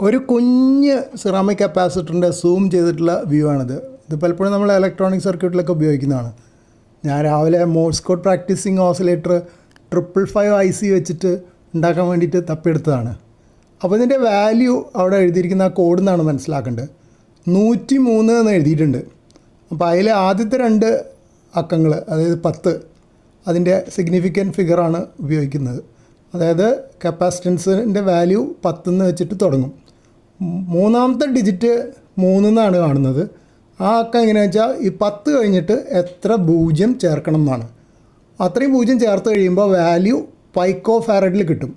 ഒരു കുഞ്ഞ് സിറാമിക് കപ്പാസിറ്ററിന്റെ സൂം ചെയ്തിട്ടുള്ള വ്യൂ ആണിത്. ഇത് പലപ്പോഴും നമ്മൾ ഇലക്ട്രോണിക് സർക്യൂട്ടിലൊക്കെ ഉപയോഗിക്കുന്നതാണ്. ഞാൻ രാവിലെ Morse code practising oscillator triple five I C വെച്ചിട്ട് ഉണ്ടാക്കാൻ വേണ്ടിയിട്ട് തപ്പിയെടുത്തതാണ്. അപ്പോൾ ഇതിന്റെ വാല്യൂ അവിടെ എഴുതിയിരിക്കുന്ന ആ കോഡ് എന്നാണ് മനസ്സിലാക്കേണ്ടത്. നൂറ്റി മൂന്ന് എന്ന് എഴുതിയിട്ടുണ്ട്. അപ്പോൾ അതിലെ ആദ്യത്തെ രണ്ട് അക്കങ്ങൾ അതായത് പത്ത് അതിന്റെ സിഗ്നിഫിക്കന്റ് ഫിഗറാണ് ഉപയോഗിക്കുന്നത്. അതായത് കപ്പാസിറ്റൻസിന്റെ വാല്യൂ പത്തെന്ന് വെച്ചിട്ട് തുടങ്ങും. മൂന്നാമത്തെ ഡിജിറ്റ് മൂന്നെന്നാണ് കാണുന്നത്. ആ അക്കം എങ്ങനെയാണെന്ന് വെച്ചാൽ ഈ പത്ത് കഴിഞ്ഞിട്ട് എത്ര പൂജ്യം ചേർക്കണം എന്നാണ്. അത്രയും പൂജ്യം ചേർത്ത് കഴിയുമ്പോൾ വാല്യൂ പൈക്കോ ഫാരഡിൽ കിട്ടും.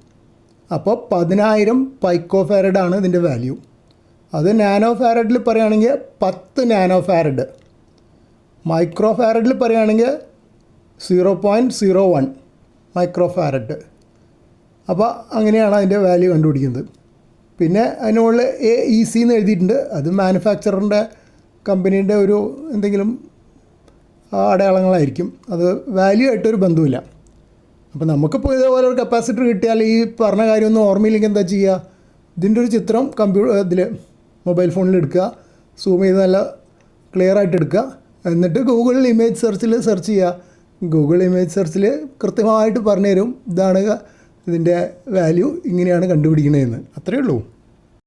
അപ്പോൾ പതിനായിരം പൈക്കോ ഫാരഡാണ് ഇതിന്റെ വാല്യൂ അത് നാനോ ഫാരഡിൽ പറയുകയാണെങ്കിൽ പത്ത് നാനോ ഫാരഡ് മൈക്രോ ഫാരഡിൽ പറയുകയാണെങ്കിൽ zero point zero one micro farad അപ്പോൾ അങ്ങനെയാണ് അതിന്റെ വാല്യൂ കണ്ടുപിടിക്കുന്നത്. പിന്നെ അതിന് മുകളിൽ എ ഇ സി എന്ന് എഴുതിയിട്ടുണ്ട്. അത് മാനുഫാക്ചറിന്റെ കമ്പനീന്റെ ഒരു എന്തെങ്കിലും അടയാളങ്ങളായിരിക്കും. അത് വാല്യൂ ആയിട്ടൊരു ബന്ധമില്ല അപ്പോൾ നമുക്കിപ്പോൾ ഇതേപോലെ ഒരു കപ്പാസിറ്റർ കിട്ടിയാൽ ഈ പറഞ്ഞ കാര്യമൊന്നും ഓർമ്മയില്ലെങ്കിൽ എന്താ ചെയ്യുക? ഇതിന്റെ ഒരു ചിത്രം കമ്പ്യൂട്ടർ ഇതിൽ മൊബൈൽ ഫോണിൽ എടുക്കുക. സൂം ചെയ്ത് നല്ല ക്ലിയർ ആയിട്ട് എടുക്കുക. എന്നിട്ട് ഗൂഗിളിൽ ഇമേജ് സെർച്ചിൽ സെർച്ച് ചെയ്യുക. ഗൂഗിൾ ഇമേജ് സെർച്ചിൽ കൃത്യമായിട്ട് പറഞ്ഞു തരും ഇതാണ് ഇതിന്റെ വാല്യൂ ഇങ്ങനെയാണ് കണ്ടുപിടിക്കണതെന്ന് അത്രയേ ഉള്ളൂ.